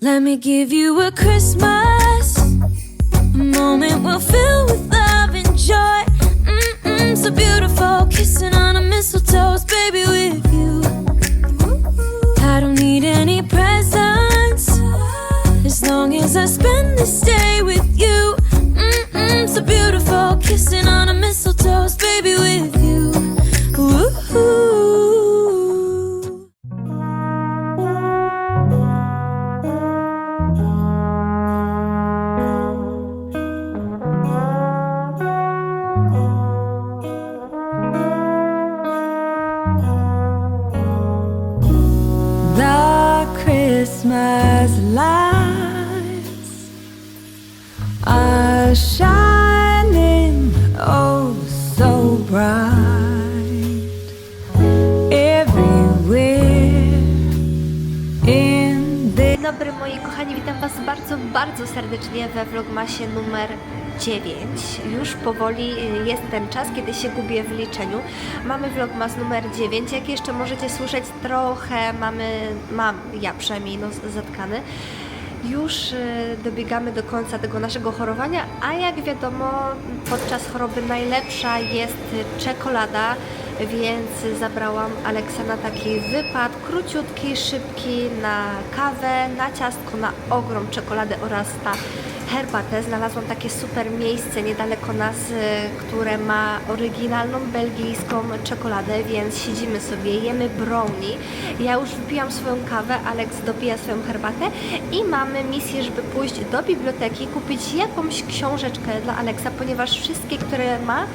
Let me give you a Christmas, a moment we'll fill with love and joy. Mm-mm, so beautiful, kissing on a mistletoe, baby, with you. I don't need any presents as long as I spend this day with you. Mm-mm, so beautiful, kissing on a shining oh so bright everywhere in the Dzień dobry moi kochani, witam Was bardzo, bardzo serdecznie we vlogmasie numer 9. Już powoli y, jest ten czas, kiedy się gubię w liczeniu. Mamy vlogmas numer 9. Jak jeszcze możecie słyszeć, trochę mamy, mam ja przynajmniej nos zatkany. Już y, dobiegamy do końca tego naszego chorowania, a jak wiadomo, podczas choroby najlepsza jest czekolada, więc zabrałam Aleksa na taki wypad, króciutki, szybki, na kawę, na ciastko, na ogrom czekolady oraz na herbatę. Znalazłam takie super miejsce niedaleko nas, y, które ma oryginalną belgijską czekoladę, więc siedzimy sobie, jemy brownie. Ja już wypiłam swoją kawę, Aleks dopija swoją herbatę i mamy misję, żeby pójść do biblioteki, kupić jakąś książeczkę dla Aleksa, ponieważ wszystkie, które ma,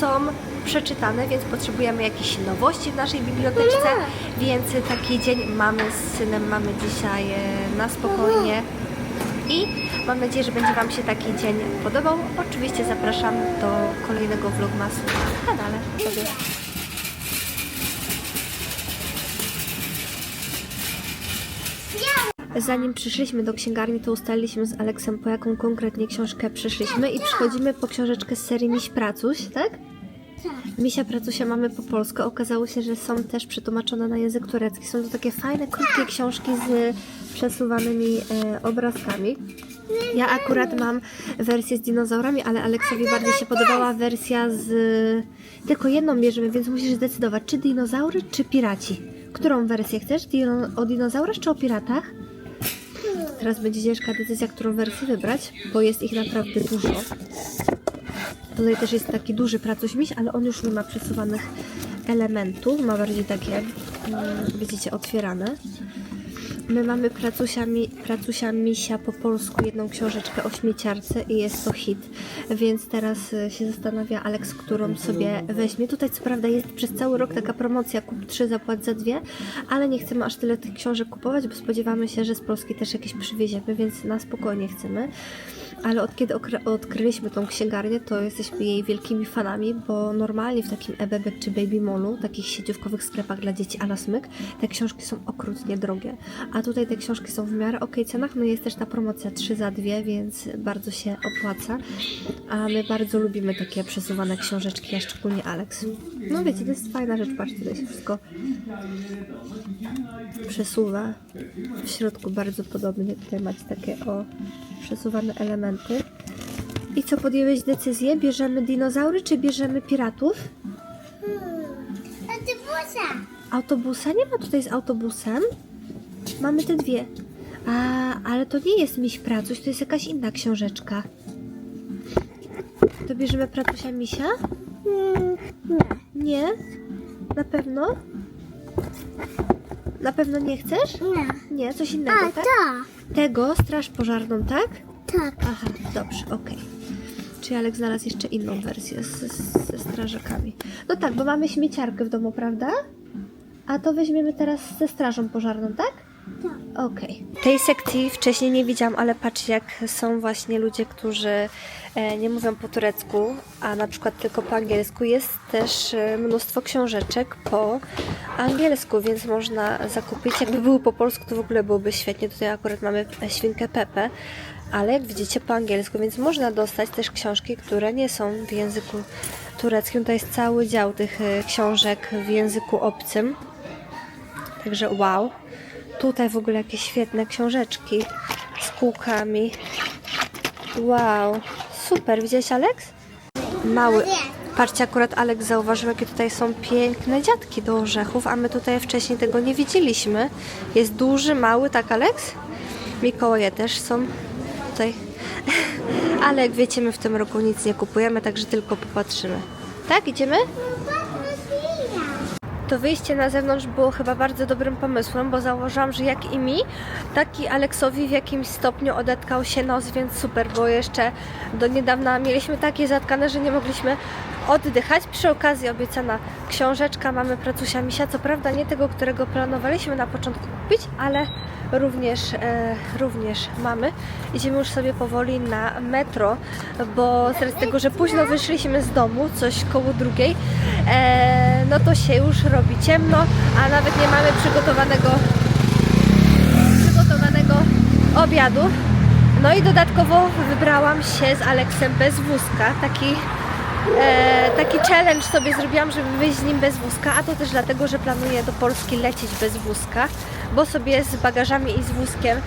są przeczytane, więc potrzebujemy jakichś nowości w naszej biblioteczce, więc taki dzień mamy z synem, mamy dzisiaj e, na spokojnie i mam nadzieję, że będzie Wam się taki dzień podobał. Oczywiście zapraszam do kolejnego vlogmasu na kanale. Zanim przyszliśmy do księgarni, to ustaliliśmy z Aleksem, po jaką konkretnie książkę przyszliśmy i przychodzimy po książeczkę z serii Miś Pracuś, tak? Misia Pracusia mamy po polsku. Okazało się, że są też przetłumaczone na język turecki. Są to takie fajne, krótkie książki z przesuwanymi e, obrazkami. Ja akurat mam wersję z dinozaurami, ale Aleksowi bardziej się podobała wersja z... Tylko jedną bierzemy, więc musisz zdecydować, czy dinozaury, czy piraci. Którą wersję chcesz? Dino... O dinozaurach, czy o piratach? Teraz będzie ciężka decyzja, którą wersję wybrać, bo jest ich naprawdę dużo. Tutaj też jest taki duży pracuś miś, ale on już nie ma przesuwanych elementów, ma bardziej takie, mm, widzicie, otwierane. My mamy pracusia, pracusia misia po polsku, jedną książeczkę o śmieciarce i jest to hit, więc teraz y, się zastanawia Alex, którą sobie weźmie. Tutaj co prawda jest przez cały rok taka promocja, kup trzy, zapłać za dwie, ale nie chcemy aż tyle tych książek kupować, bo spodziewamy się, że z Polski też jakieś przywieziemy, więc na spokojnie chcemy ale od kiedy odkryliśmy tą księgarnię, to jesteśmy jej wielkimi fanami, bo normalnie w takim Ebebe czy Baby Mallu, takich sieciówkowych sklepach dla dzieci a la smyk, te książki są okrutnie drogie. A tutaj te książki są w miarę ok cenach, no jest też ta promocja 3 za 2, więc bardzo się opłaca. A my bardzo lubimy takie przesuwane książeczki, a szczególnie Alex. No wiecie, to jest fajna rzecz, patrzcie, tutaj się wszystko przesuwa. W środku bardzo podobnie, tutaj macie takie o przesuwane elementy. I co, podjęłeś decyzję? Bierzemy dinozaury, czy bierzemy piratów? Autobusa. Autobusa? Nie ma tutaj z autobusem. Mamy te dwie. A, ale to nie jest miś pracuś, to jest jakaś inna książeczka. To bierzemy pracusia misia? Mm, nie. Nie? Na pewno? Na pewno nie chcesz? Nie. Nie, coś innego, A, tak? to. Tego, straż pożarną, tak? Tak. Aha, dobrze, okej. Czy Alek znalazł jeszcze inną wersję z, z, ze strażakami? No tak, bo mamy śmieciarkę w domu, prawda? A to weźmiemy teraz ze strażą pożarną, tak? Tak. Okej. Tej sekcji wcześniej nie widziałam, ale patrzcie, jak są właśnie ludzie, którzy e, nie mówią po turecku, a na przykład tylko po angielsku. Jest też e, mnóstwo książeczek po angielsku, więc można zakupić. Jakby były po polsku, to w ogóle byłoby świetnie. Tutaj akurat mamy e, świnkę Pepe, ale jak widzicie po angielsku, więc można dostać też książki, które nie są w języku tureckim. To jest cały dział tych e, książek w języku obcym. Także wow. tutaj w ogóle jakieś świetne książeczki z kółkami. Wow, super. Widziałeś, Alex? Mały. Patrzcie, akurat Alex zauważył, jakie tutaj są piękne dziadki do orzechów, a my tutaj wcześniej tego nie widzieliśmy. Jest duży, mały, tak, Alex? Mikołaje też są tutaj. Ale jak wiecie, my w tym roku nic nie kupujemy, także tylko popatrzymy. Tak, idziemy? To wyjście na zewnątrz było chyba bardzo dobrym pomysłem, bo zauważyłam, że jak i mi, tak i Aleksowi w jakimś stopniu odetkał się nos, więc super, bo jeszcze do niedawna mieliśmy takie zatkane, że nie mogliśmy oddychać. Przy okazji obiecana książeczka mamy pracusia misia, co prawda nie tego, którego planowaliśmy na początku kupić, ale również, e, również mamy. Idziemy już sobie powoli na metro, bo z tego, że późno wyszliśmy z domu, coś koło drugiej, e, no to się już robi ciemno, a nawet nie mamy przygotowanego przygotowanego obiadu. No i dodatkowo wybrałam się z Aleksem bez wózka. Taki, e, taki challenge sobie zrobiłam, żeby wyjść z nim bez wózka, a to też dlatego, że planuję do Polski lecieć bez wózka, bo sobie z bagażami i z wózkiem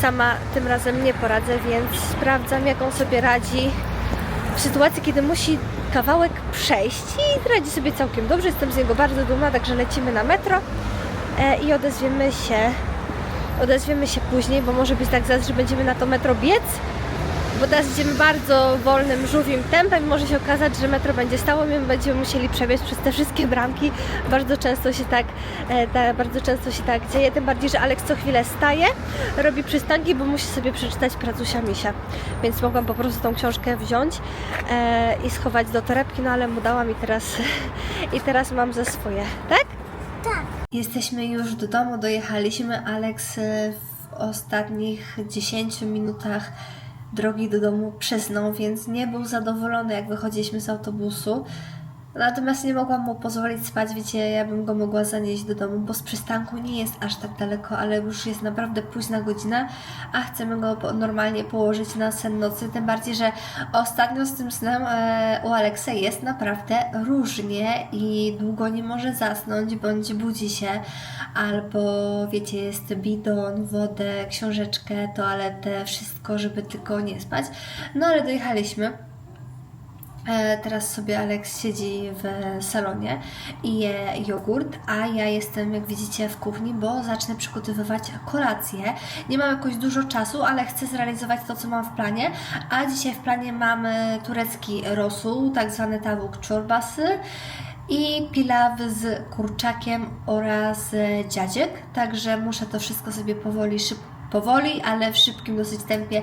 sama tym razem nie poradzę, więc sprawdzam jak on sobie radzi w sytuacji, kiedy musi kawałek przejść i radzi sobie całkiem dobrze. Jestem z niego bardzo dumna, także lecimy na metro e, i odezwiemy się odezwiemy się później, bo może być tak zaraz, że będziemy na to metro biec, bo teraz idziemy bardzo wolnym, żółwim tempem i może się okazać, że metro będzie stało, my będziemy musieli przebiec przez te wszystkie bramki. Bardzo często się tak, e, ta, bardzo często się tak dzieje, tym bardziej, że Alex co chwilę staje, robi przystanki, bo musi sobie przeczytać pracusia misia, więc mogłam po prostu tą książkę wziąć e, i schować do torebki, no ale mu dałam i teraz, i teraz mam ze swoje, tak? Tak. Jesteśmy już do domu, dojechaliśmy. Alex e, w ostatnich 10 minutach drogi do domu przysnął, więc nie był zadowolony, jak wychodziliśmy z autobusu. Natomiast nie mogłam mu pozwolić spać, wiecie, ja bym go mogła zanieść do domu, bo z przystanku nie jest aż tak daleko, ale już jest naprawdę późna godzina, a chcemy go normalnie położyć na sen nocy, tym bardziej, że ostatnio z tym snem e, u Aleksa jest naprawdę różnie i długo nie może zasnąć, bądź budzi się, albo wiecie, jest bidon, wodę, książeczkę, toaletę, wszystko, żeby tylko nie spać. No ale dojechaliśmy. E, Teraz sobie Alex siedzi w salonie i je jogurt, a ja jestem, jak widzicie, w kuchni, bo zacznę przygotowywać kolację. Nie mam jakoś dużo czasu, ale chcę zrealizować to, co mam w planie. A dzisiaj w planie mamy turecki rosół, tak zwany tawuk czorbasy i pilaw z kurczakiem oraz dziadziek. Także muszę to wszystko sobie powoli, powoli, ale w szybkim dosyć tempie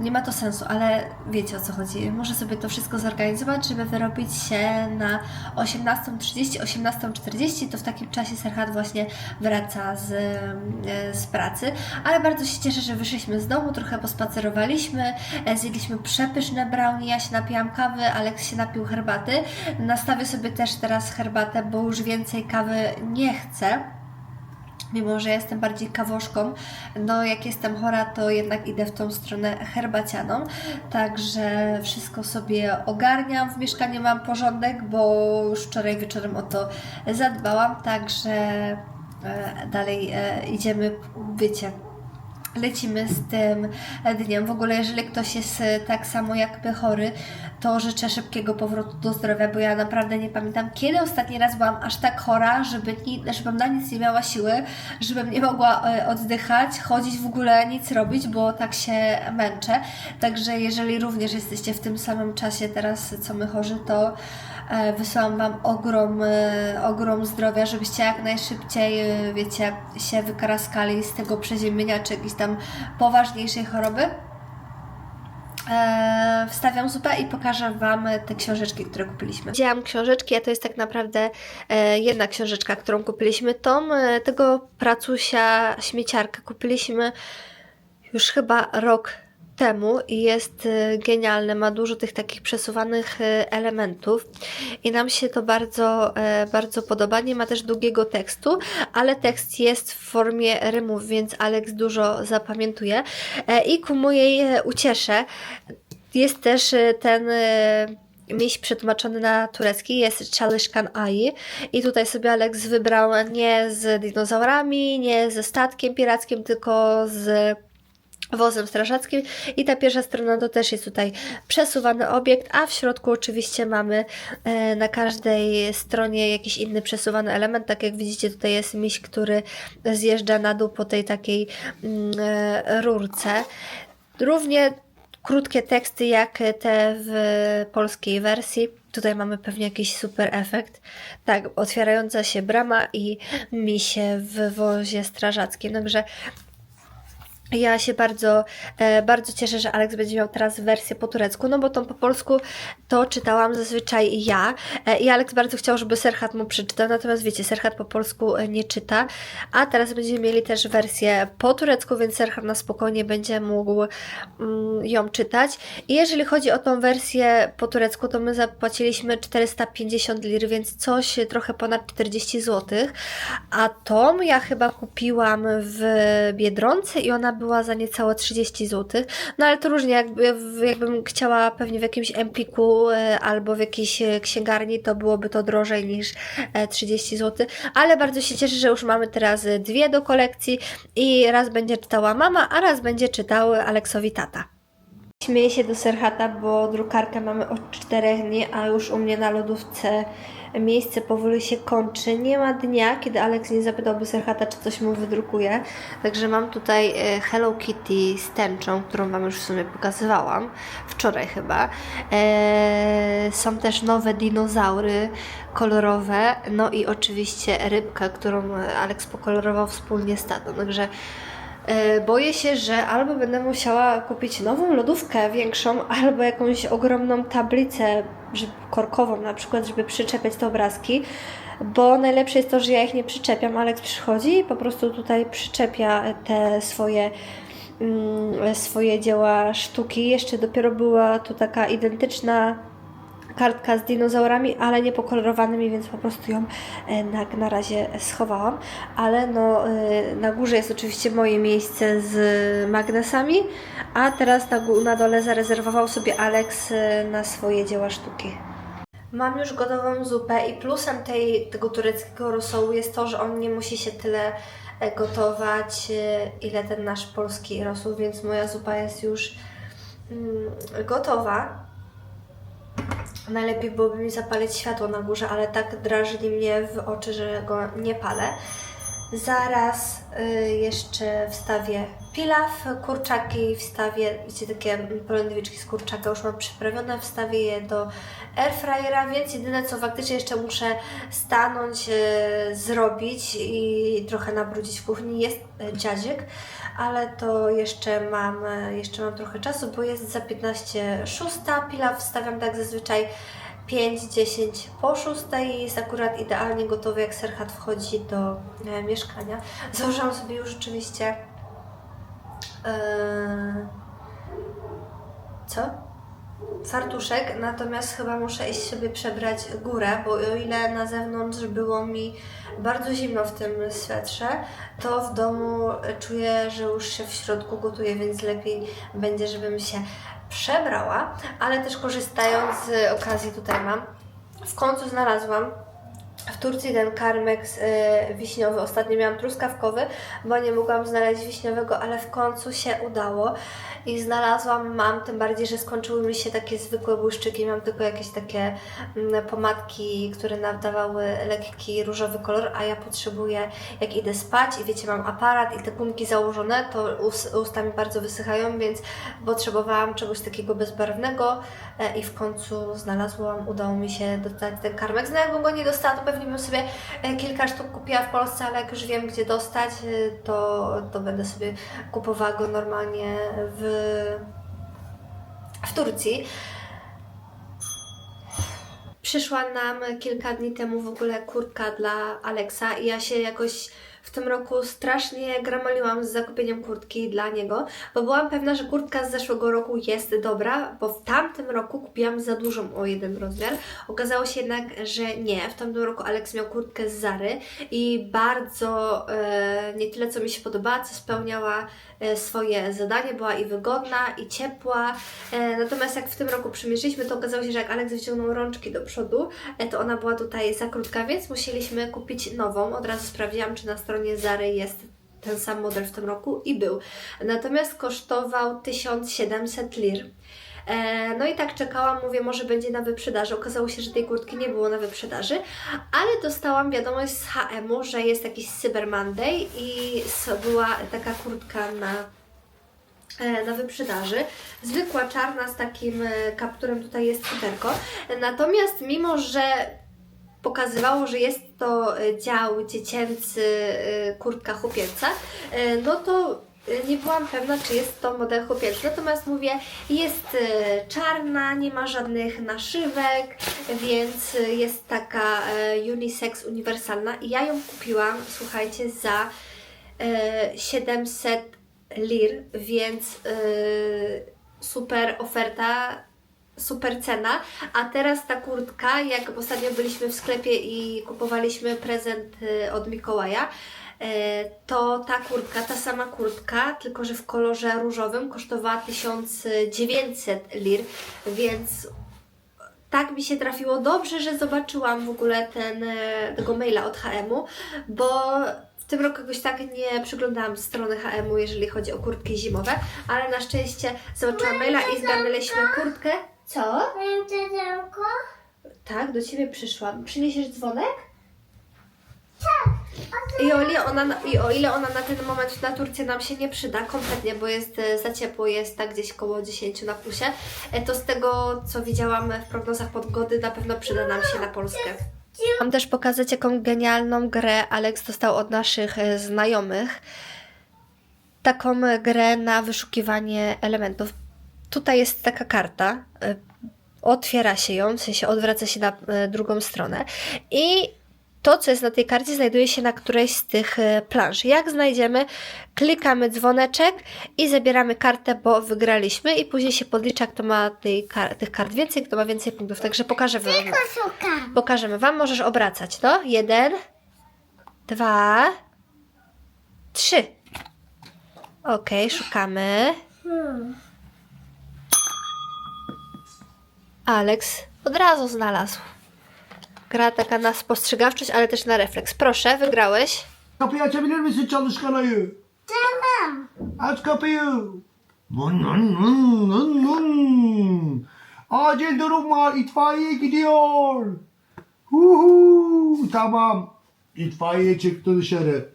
nie ma to sensu, ale wiecie o co chodzi. Muszę sobie to wszystko zorganizować, żeby wyrobić się na 18.30, 18.40. To w takim czasie Serhat właśnie wraca z, e, z pracy. Ale bardzo się cieszę, że wyszliśmy z domu, trochę pospacerowaliśmy, e, zjedliśmy przepyszne brownie, ja się napijam kawy, Aleks się napił herbaty. Nastawię sobie też teraz herbatę, bo już więcej kawy nie chcę mimo że jestem bardziej kawoszką, no jak jestem chora, to jednak idę w tą stronę herbacianą, także wszystko sobie ogarniam, w mieszkaniu mam porządek, bo już wczoraj wieczorem o to zadbałam, także e, dalej e, idziemy, wiecie, lecimy z tym dniem. W ogóle, jeżeli ktoś jest e, tak samo jak my chory, to życzę szybkiego powrotu do zdrowia, bo ja naprawdę nie pamiętam, kiedy ostatni raz byłam aż tak chora, żeby ni- żebym na nic nie miała siły, żebym nie mogła e, oddychać, chodzić w ogóle, nic robić, bo tak się męczę. Także jeżeli również jesteście w tym samym czasie teraz, co my chorzy, to wysyłam Wam ogrom, e, ogrom zdrowia, żebyście jak najszybciej, e, wiecie, się wykaraskali z tego przeziębienia czy jakiejś tam poważniejszej choroby. E, wstawiam zupę i pokażę Wam te książeczki, które kupiliśmy. Wzięłam książeczki, a to jest tak naprawdę e, jedna książeczka, którą kupiliśmy. Tom e, tego pracusia śmieciarkę kupiliśmy już chyba rok temu i jest e, genialny, ma dużo tych takich przesuwanych e, elementów i nam się to bardzo, e, bardzo podoba. Nie ma też długiego tekstu, ale tekst jest w formie rymów, więc Alex dużo zapamiętuje E, i ku mojej e, uciesze jest też ten miś przetłumaczony na turecki jest Çalışkan Ai i tutaj sobie Alex wybrał nie z dinozaurami, nie ze statkiem pirackim, tylko z wozem strażackim i ta pierwsza strona to też jest tutaj przesuwany obiekt, a w środku oczywiście mamy e, na każdej stronie jakiś inny przesuwany element, tak jak widzicie tutaj jest miś, który zjeżdża na dół po tej takiej mm, e, rurce. Równie krótkie teksty jak te w polskiej wersji. Tutaj mamy pewnie jakiś super efekt. Tak, otwierająca się brama i misie w wozie strażackim. Także ja się bardzo, e, bardzo cieszę, że Alex będzie miał teraz wersję po turecku, no bo tą po polsku to czytałam zazwyczaj ja e, i Alex bardzo chciał, żeby Serhat mu przeczytał, natomiast wiecie, Serhat po polsku e, nie czyta, a teraz będziemy mieli też wersję po turecku, więc Serhat na spokojnie będzie mógł mm, ją czytać. I jeżeli chodzi o tą wersję po turecku, to my zapłaciliśmy 450 lir, więc coś trochę ponad 40 zł, a tą ja chyba kupiłam w Biedronce i ona była za niecałe 30 zł. No ale to różnie, jakby, jakbym chciała pewnie w jakimś Empiku e, albo w jakiejś e, księgarni, to byłoby to drożej niż e, 30 zł. Ale bardzo się cieszę, że już mamy teraz e, dwie do kolekcji i raz będzie czytała mama, a raz będzie czytał Aleksowi tata. Śmieję się do Serhata, bo drukarkę mamy od czterech dni, a już u mnie na lodówce miejsce powoli się kończy. Nie ma dnia, kiedy Alex nie zapytałby Serhata, czy coś mu wydrukuje. Także mam tutaj e, Hello Kitty z tęczą, którą Wam już w sumie pokazywałam. Wczoraj chyba. E, są też nowe dinozaury kolorowe. No i oczywiście rybka, którą Alex pokolorował wspólnie z tatą. Także Boję się, że albo będę musiała kupić nową lodówkę większą, albo jakąś ogromną tablicę korkową na przykład, żeby przyczepiać te obrazki, bo najlepsze jest to, że ja ich nie przyczepiam. Alex przychodzi i po prostu tutaj przyczepia te swoje mm, swoje dzieła sztuki. Jeszcze dopiero była tu taka identyczna kartka z dinozaurami, ale nie pokolorowanymi, więc po prostu ją e, na, na razie schowałam. Ale no, e, na górze jest oczywiście moje miejsce z magnesami, a teraz na, na dole zarezerwował sobie Alex e, na swoje dzieła sztuki. Mam już gotową zupę i plusem tej, tego tureckiego rosołu jest to, że on nie musi się tyle gotować, ile ten nasz polski rosół, więc moja zupa jest już mm, gotowa. Najlepiej byłoby mi zapalić światło na górze, ale tak drażni mnie w oczy, że go nie palę. Zaraz y, jeszcze wstawię pilaw, kurczaki wstawię, wiecie, takie polędwiczki z kurczaka już mam przyprawione, wstawię je do airfryera, więc jedyne co faktycznie jeszcze muszę stanąć, y, zrobić i trochę nabrudzić w kuchni jest y, dziadzik, ale to jeszcze mam, jeszcze mam trochę czasu, bo jest za 15 szósta, pilaw wstawiam tak zazwyczaj 5-10 po 6 i jest akurat idealnie gotowy, jak Serhat wchodzi do e, mieszkania. Założyłam sobie już rzeczywiście. e, co? Fartuszek, natomiast chyba muszę iść sobie przebrać górę, bo o ile na zewnątrz było mi bardzo zimno w tym swetrze, to w domu czuję, że już się w środku gotuje, więc lepiej będzie, żebym się przebrała, ale też korzystając z okazji tutaj mam, w końcu znalazłam w Turcji ten karmeks y, wiśniowy. Ostatnio miałam truskawkowy, bo nie mogłam znaleźć wiśniowego, ale w końcu się udało i znalazłam, mam, tym bardziej, że skończyły mi się takie zwykłe błyszczyki, mam tylko jakieś takie mm, pomadki, które nadawały lekki różowy kolor, a ja potrzebuję, jak idę spać i wiecie, mam aparat i te gumki założone, to ust, usta mi bardzo wysychają, więc potrzebowałam czegoś takiego bezbarwnego e, i w końcu znalazłam, udało mi się dostać ten karmeks. No jakbym go nie dostała, to pewnie bym sobie e, kilka sztuk kupiła w Polsce, ale jak już wiem, gdzie dostać, e, to, to będę sobie kupowała go normalnie w, w Turcji. Przyszła nam kilka dni temu w ogóle kurtka dla Alexa i ja się jakoś tym roku strasznie gramoliłam z zakupieniem kurtki dla niego, bo byłam pewna, że kurtka z zeszłego roku jest dobra, bo w tamtym roku kupiłam za dużą o jeden rozmiar. Okazało się jednak, że nie. W tamtym roku Alex miał kurtkę z Zary i bardzo e, nie tyle, co mi się podobała, co spełniała e, swoje zadanie, była i wygodna, i ciepła. E, natomiast jak w tym roku przymierzyliśmy, to okazało się, że jak Alex wyciągnął rączki do przodu, e, to ona była tutaj za krótka, więc musieliśmy kupić nową. Od razu sprawdziłam, czy na stronie Zary jest ten sam model w tym roku i był. Natomiast kosztował 1700 lir. E, No i tak czekałam, mówię, może będzie na wyprzedaży. Okazało się, że tej kurtki nie było na wyprzedaży, ale dostałam wiadomość z HM-u, że jest jakiś Cyber Monday i była taka kurtka na e, na wyprzedaży. Zwykła czarna z takim e, kapturem, tutaj jest cyferko. Natomiast mimo, że pokazywało, że jest to e, dział dziecięcy, e, kurtka chłopięca, e, no to e, nie byłam pewna, czy jest to model chłopięcy. Natomiast mówię, jest e, czarna, nie ma żadnych naszywek, więc e, jest taka e, unisex uniwersalna. I ja ją kupiłam, słuchajcie, za e, 700 lir, więc e, super oferta super cena, a teraz ta kurtka, jak ostatnio byliśmy w sklepie i kupowaliśmy prezent y, od Mikołaja, y, to ta kurtka, ta sama kurtka, tylko że w kolorze różowym kosztowała 1900 lir, więc tak mi się trafiło dobrze, że zobaczyłam w ogóle ten, e, tego maila od HM-u, bo w tym roku jakoś tak nie przyglądałam strony HM-u, jeżeli chodzi o kurtki zimowe, ale na szczęście zobaczyłam maila i zgarnęliśmy kurtkę. Co? Mam czerełko? Tak, do Ciebie przyszłam. Przyniesiesz dzwonek? Tak. I o, ile ona, I o ile ona na ten moment na Turcję nam się nie przyda kompletnie, bo jest e, za ciepło, jest tak gdzieś koło 10 na plusie, e, to z tego co widziałam w prognozach pogody na pewno przyda nam się na Polskę. Mam też pokazać, jaką genialną grę Alex dostał od naszych e, znajomych. Taką grę na wyszukiwanie elementów. Tutaj jest taka karta. e, Otwiera się ją, w sensie odwraca się na e, drugą stronę. I to, co jest na tej karcie, znajduje się na którejś z tych e, planż. Jak znajdziemy, klikamy dzwoneczek i zabieramy kartę, bo wygraliśmy i później się podlicza, kto ma tej kar- tych kart więcej, kto ma więcej punktów. Także pokażę Wam. Szukam. Pokażemy Wam, możesz obracać, no. Jeden, dwa, trzy. Okej, szukamy. Hmm. Alex od razu znalazł. Gra taka na spostrzegawczość, ale też na refleks. Proszę, wygrałeś. Kapıyı açabilir misin çalışkan ayı? Tamam. Aç kapıyı. Vın vın vın vın vın. Acil durum var. İtfaiye gidiyor. Huhu. Tamam. İtfaiye çıktı dışarı.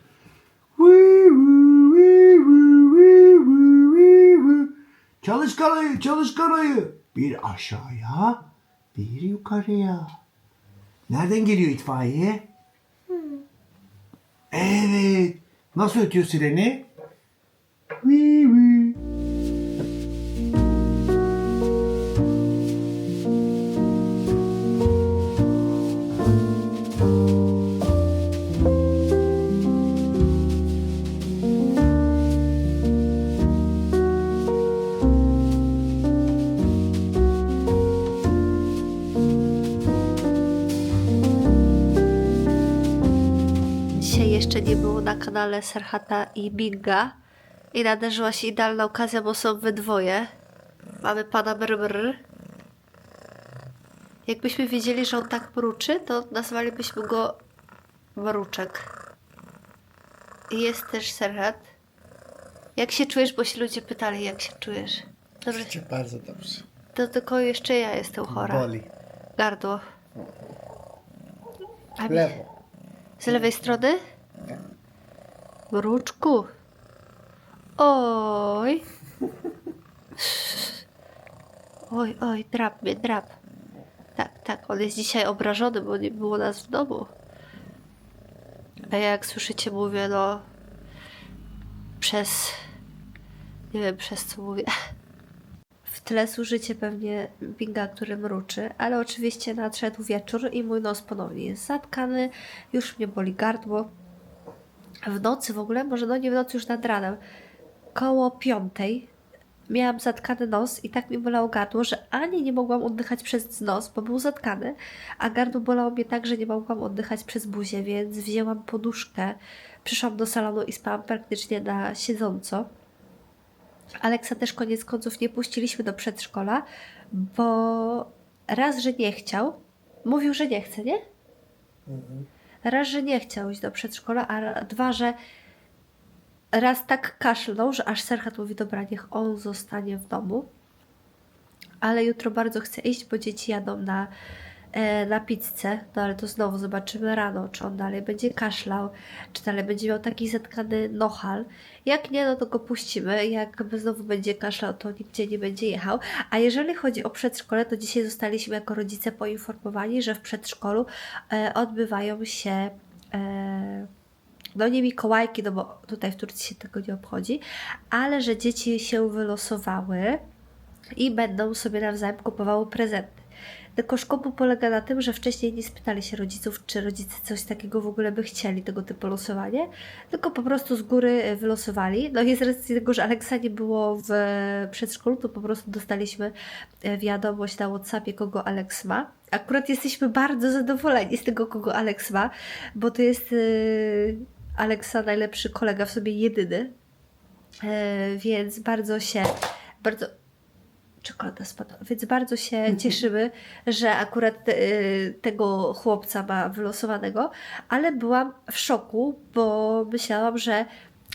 Vı vı vı vı vı vı vı vı. Çalışkan ayı, çalışkan ayı. Bir aşağıya, bir yukarıya. Nereden geliyor itfaiye? Evet. Nasıl ötüyor sireni? Vii vii. Kanale Serhata i Binga. I nadarzyła się idealna okazja, bo są we dwoje. Mamy pana Brr. Jakbyśmy wiedzieli, że on tak mruczy, to nazwalibyśmy go Mruczek. I jest też Serhat. Jak się czujesz, bo się ludzie pytali, jak się czujesz. Dobrze, Cię bardzo dobrze. to tylko jeszcze ja jestem chora. Boli. Gardło. A lewo. Z lewej strony? Nie. Mruczku. Oj. Oj, oj, drap mnie, drap. Tak, tak, on jest dzisiaj obrażony, bo nie było nas w domu. A ja, jak słyszycie, mówię, no... Przez... Nie wiem, przez co mówię. W tle słyszycie pewnie Binga, który mruczy, ale oczywiście nadszedł wieczór i mój nos ponownie jest zatkany. Już mnie boli gardło. W nocy w ogóle, może no nie w nocy, już nad ranem, koło piątej miałam zatkany nos i tak mi bolało gardło, że ani nie mogłam oddychać przez nos, bo był zatkany, a gardło bolało mnie tak, że nie mogłam oddychać przez buzię, więc wzięłam poduszkę, przyszłam do salonu i spałam praktycznie na siedząco. Aleksa też koniec końców nie puściliśmy do przedszkola, bo raz, że nie chciał, mówił, że nie chce, nie? Raz, że nie chciał iść do przedszkola, a dwa, że raz tak kaszlnął, że aż Serhat mówi, dobra, niech on zostanie w domu. Ale jutro bardzo chcę iść, bo dzieci jadą na, na pizzę, no ale to znowu zobaczymy rano, czy on dalej będzie kaszlał, czy dalej będzie miał taki zatkany nohal. Jak nie, no to go puścimy. Jak znowu będzie kaszlał, to nigdzie nie będzie jechał. A jeżeli chodzi o przedszkole, to dzisiaj zostaliśmy jako rodzice poinformowani, że w przedszkolu e, odbywają się e, no nie Mikołajki, no bo tutaj w Turcji się tego nie obchodzi, ale że dzieci się wylosowały i będą sobie nawzajem kupowały prezenty. Tylko szkopu polega na tym, że wcześniej nie spytali się rodziców, czy rodzice coś takiego w ogóle by chcieli, tego typu losowanie, tylko po prostu z góry e, wylosowali. No i z racji tego, że Aleksa nie było w przedszkolu, to po prostu dostaliśmy e, wiadomość na Whatsappie, kogo Aleks ma. Akurat jesteśmy bardzo zadowoleni z tego, kogo Aleks ma, bo to jest Aleksa najlepszy kolega, w sobie jedyny, E, więc bardzo się, bardzo, czekolada spadła, więc bardzo się cieszymy, że akurat te, tego chłopca ma wylosowanego, ale byłam w szoku, bo myślałam, że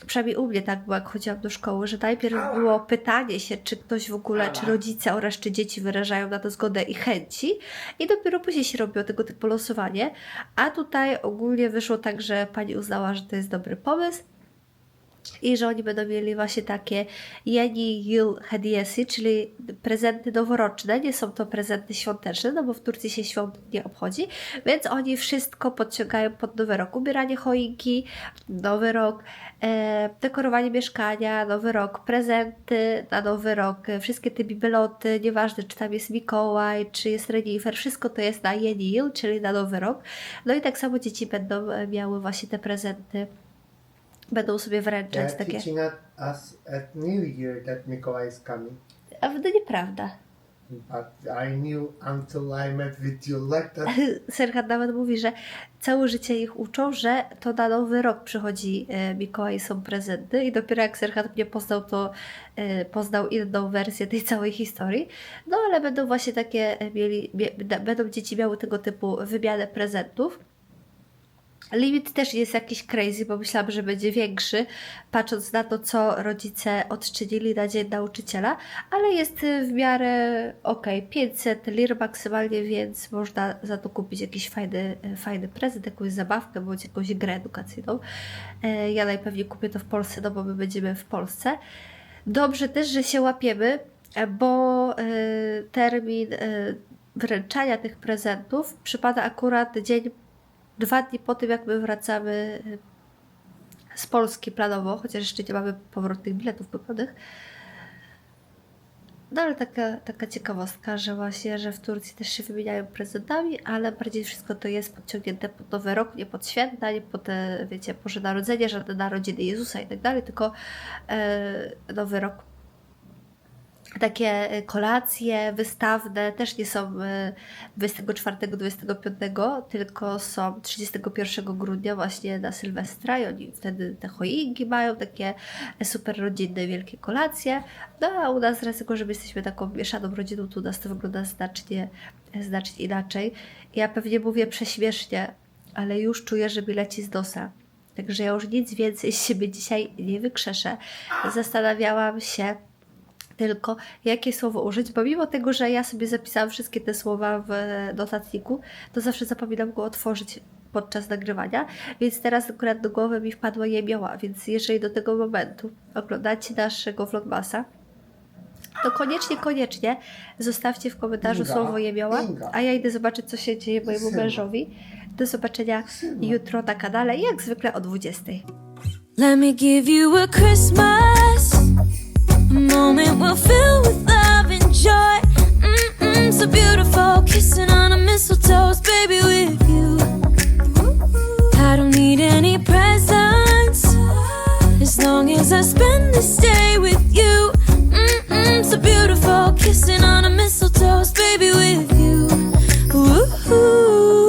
przynajmniej u mnie tak było, jak chodziłam do szkoły, że najpierw było pytanie się, czy ktoś w ogóle, czy rodzice oraz czy dzieci wyrażają na to zgodę i chęci i dopiero później się robiło tego typu losowanie, a tutaj ogólnie wyszło tak, że pani uznała, że to jest dobry pomysł, i że oni będą mieli właśnie takie Yeni Yıl Hediyesi, czyli prezenty noworoczne, nie są to prezenty świąteczne, no bo w Turcji się świąt nie obchodzi, więc oni wszystko podciągają pod nowy rok. Ubieranie choinki, nowy rok, e, dekorowanie mieszkania, nowy rok, prezenty na nowy rok, e, wszystkie te bibeloty, nieważne czy tam jest Mikołaj, czy jest Renifer, wszystko to jest na Yeni Yıl, czyli na nowy rok. No i tak samo dzieci będą e, miały właśnie te prezenty będą sobie wręczać They're takie. teaching us at New Year that Mikołaj is coming. A to nieprawda. But I knew until I met with you like that. Serhat nawet mówi, że całe życie ich uczą, że to na nowy rok przychodzi e, Mikołaj, są prezenty i dopiero jak Serhat mnie poznał, to e, poznał inną wersję tej całej historii. No ale będą właśnie takie, e, mieli, mie, będą dzieci miały tego typu wymianę prezentów. Limit też jest jakiś crazy, bo myślałam, że będzie większy, patrząc na to, co rodzice odczynili na Dzień Nauczyciela, ale jest w miarę ok, 500 lir maksymalnie, więc można za to kupić jakiś fajny, fajny prezent, jakąś zabawkę bądź jakąś grę edukacyjną. E, Ja najpewniej kupię to w Polsce, no bo my będziemy w Polsce. Dobrze też, że się łapiemy, e, bo y, termin wręczania tych prezentów przypada akurat dzień dwa dni po tym, jak my wracamy y, z Polski planowo, chociaż jeszcze nie mamy powrotnych biletów kupionych. No ale taka, taka ciekawostka, że właśnie, że w Turcji też się wymieniają prezentami, ale bardziej wszystko to jest podciągnięte pod Nowy Rok, nie pod święta, nie pod, te, wiecie, Boże Narodzenie, żadne narodziny Jezusa i tak dalej, tylko e, Nowy Rok takie y, kolacje wystawne też nie są y, 24-25, tylko są 31 grudnia właśnie na Sylwestra i oni wtedy te choinki mają, takie super rodzinne, wielkie kolacje. No a u nas z racji tego, że my jesteśmy taką mieszaną rodziną, to u nas to wygląda znacznie, znacznie inaczej. Ja pewnie mówię prześmiesznie, ale już czuję, że mi leci z nosa. Także ja już nic więcej z siebie dzisiaj nie wykrzeszę. Zastanawiałam się, tylko jakie słowo użyć, bo mimo tego, że ja sobie zapisałam wszystkie te słowa w notatniku, to zawsze zapominam go otworzyć podczas nagrywania, więc teraz akurat do głowy mi wpadła jemioła, więc jeżeli do tego momentu oglądacie naszego vlogmasa, to koniecznie, koniecznie zostawcie w komentarzu Inga, słowo jemioła, Inga. a ja idę zobaczyć, co się dzieje mojemu Synu. mężowi. Do zobaczenia jutro na kanale, jak zwykle o 20. Let me give you a Christmas moment will fill with love and joy. Mm-mm, so beautiful, kissing on a mistletoe, baby, with you. I don't need any presents as long as I spend this day with you. Mm-mm, so beautiful, kissing on a mistletoe, baby, with you. Ooh.